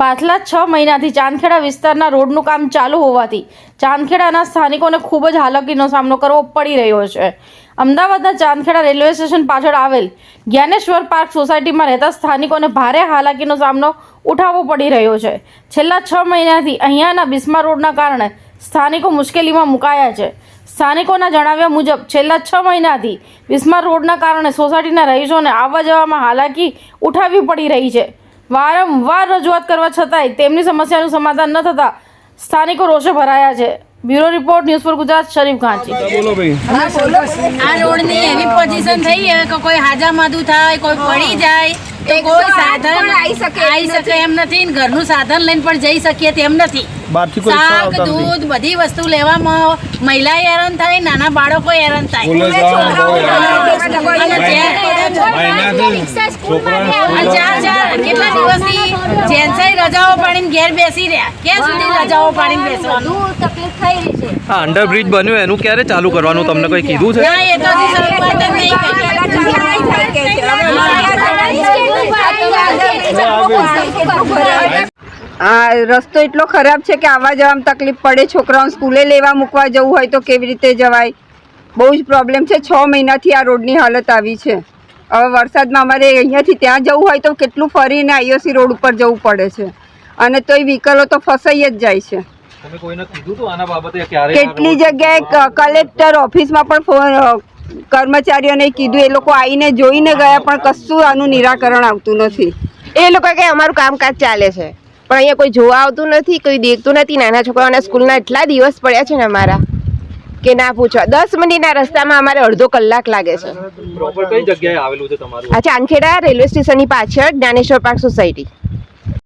પાછલા છ મહિનાથી ચાંદખેડા વિસ્તારના રોડનું કામ ચાલુ હોવાથી ચાંદખેડાના સ્થાનિકોને ખૂબ જ હાલાકીનો સામનો કરવો પડી રહ્યો છે. અમદાવાદના ચાંદખેડા રેલવે સ્ટેશન પાછળ આવેલ જ્ઞાનેશ્વર પાર્ક સોસાયટીમાં રહેતા સ્થાનિકોને ભારે હાલાકીનો સામનો ઉઠાવવો પડી રહ્યો છે. છેલ્લા છ મહિનાથી અહીંયાના બિસ્મા રોડના કારણે સ્થાનિકો મુશ્કેલીમાં મુકાયા છે. સ્થાનિકોના જણાવ્યા મુજબ, છેલ્લા છ મહિનાથી બિસ્માર રોડના કારણે સોસાયટીના રહીશોને આવવા જવામાં હાલાકી ઉઠાવવી પડી રહી છે. વારંવાર રજૂઆત કરવા છતાંય તેમની સમસ્યાનું સમાધાન ન થતાં સ્થાનિકો રોષે ભરાયા છે. બ્યુરો રિપોર્ટ ન્યૂઝ પર ગુજરાત શરીફ ખાંચી બોલો ભાઈ. આ રોડની એવી પોઝિશન થઈ કે કોઈ હાજા માદું થાય કોઈ પડી જાય. તો કોઈ સાધન આવી શકે એમ નથી. ને ઘરનું સાધન લઈને પણ જઈ શકીએ તેમ નથી. શાક દૂધ બધી વસ્તુ લેવામાં મહિલા હેરાન થાય નાના બાળકો હેરાન થાય. કેટલા દિવસથી જેન્ટ્સે રજાઓ પાડીને ઘેર બેસી રહ્યા. ક્યાં સુધી રજાઓ પાડીને બેસવાનું. આ અંડરબ્રિજ બન્યું એનું ક્યારે ચાલુ કરવાનું? તમને કોઈ કીધું છે? ના એ તો હજી શરૂઆત જ નહીં કરી. આ રસ્તો એટલો ખરાબ છે કે આવવા જવામાં તકલીફ પડે છોકરાઓને સ્કૂલે લેવા મૂકવા જવું હોય તો કેવી રીતે જવાય? બહુ જ પ્રોબ્લેમ છે. છ મહિનાથી આ રોડની હાલત આવી છે. હવે વરસાદમાં અમારે અહીંયાથી ત્યાં જવું હોય તો કેટલું ફરીને આઈઓસી રોડ ઉપર જવું પડે છે. અને તોય વ્હીકલો તો ફસાઈ જ જાય છે. તમે કોઈને કીધું હતું આના બાબતે ક્યારે કેટલી જગ્યાએ કલેક્ટર ઓફિસમાં પણ ફોન કર્મચારીઓને કીધું એ લોકો આવીને જોઈને ગયા પણ કશું આનું નિરાકરણ આવતું નથી. એ લોકો કે અમારું કામકાજ ચાલે છે. પણ અહીંયા કોઈ જોવા આવતું નથી કોઈ દેખતું નથી. નાના છોકરાઓના સ્કૂલના એટલા દિવસ પડ્યા છે ને અમારા કે ના પૂછો દસ મિનિટના રસ્તામાં અમારે અડધો કલાક લાગે છે. પ્રોપર કઈ જગ્યાએ આવેલું છે તમારું? આ ચાંદખેડા રેલવે સ્ટેશનની પાછળ જ્ઞાનેશ્વર પાર્ક સોસાયટી.